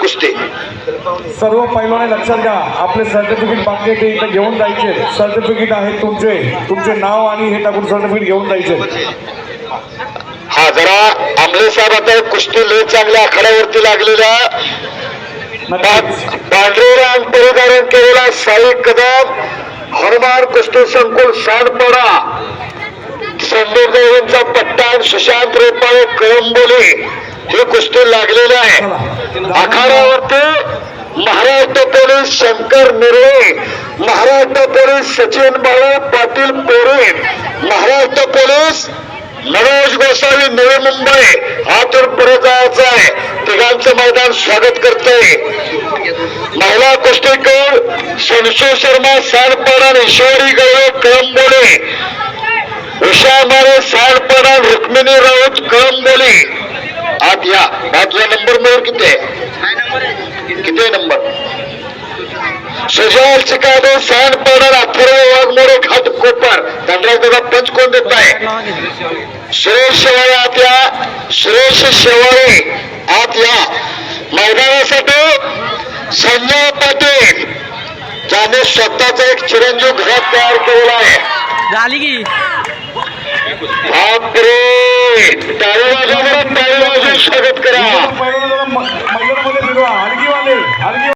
कुस्ती. सर्व पैलवाने लक्षात घ्या. आपले सर्टिफिकेट बाकी ते इथं घेऊन जायचे. सर्टिफिकेट आहे तुमचे. तुमचे नाव आणि हे टाकून सर्टिफिकेट घेऊन जायचे. हा जरा आंबले साहेब आता कुस्ती लय चांगल्या आखाड्यावरती लागलेल्या. पांढरेराम परिधारण केलेला साई कदम हनुमान कुस्ती संकुल सांडपडा संदीप देवींचा पट्टा सुशांत रेपाळे कळंबोली. हे कुस्ती लागलेले आहे. आखाड्यावरती महाराष्ट्र पोलीस शंकर निर्ळे महाराष्ट्र पोलीस सचिन भाऊ पाटील पोरे महाराष्ट्र पोलीस मनोज गोसावी नवी मुंबई. हातून पुढे जायचं आहे. तिघांचं मैदान स्वागत करतोय. महिला कुस्तीकर संशू शर्मा सांडपाडा ईश्वरी गौरव कळंबोले. उषा मारे सांडपाडा रुक्मिणी राऊत कळंबोली. या आतला नंबर मिळेल किती आहे? किती आहे नंबर सुजल चिकाडे सांडपाडा अथर्व वाघमोडे घाट कोपर. धनराज पंच कोण देत आहे? सुरेश शेवाळे आत या. सुरेश शेवाळे आत या. मैदानासाठी संजय पाटील. ज्याने स्वतःचा एक चिरंजीव घरात तयार केलेला आहे. झाली की? बापरे! टाळी स्वागत करा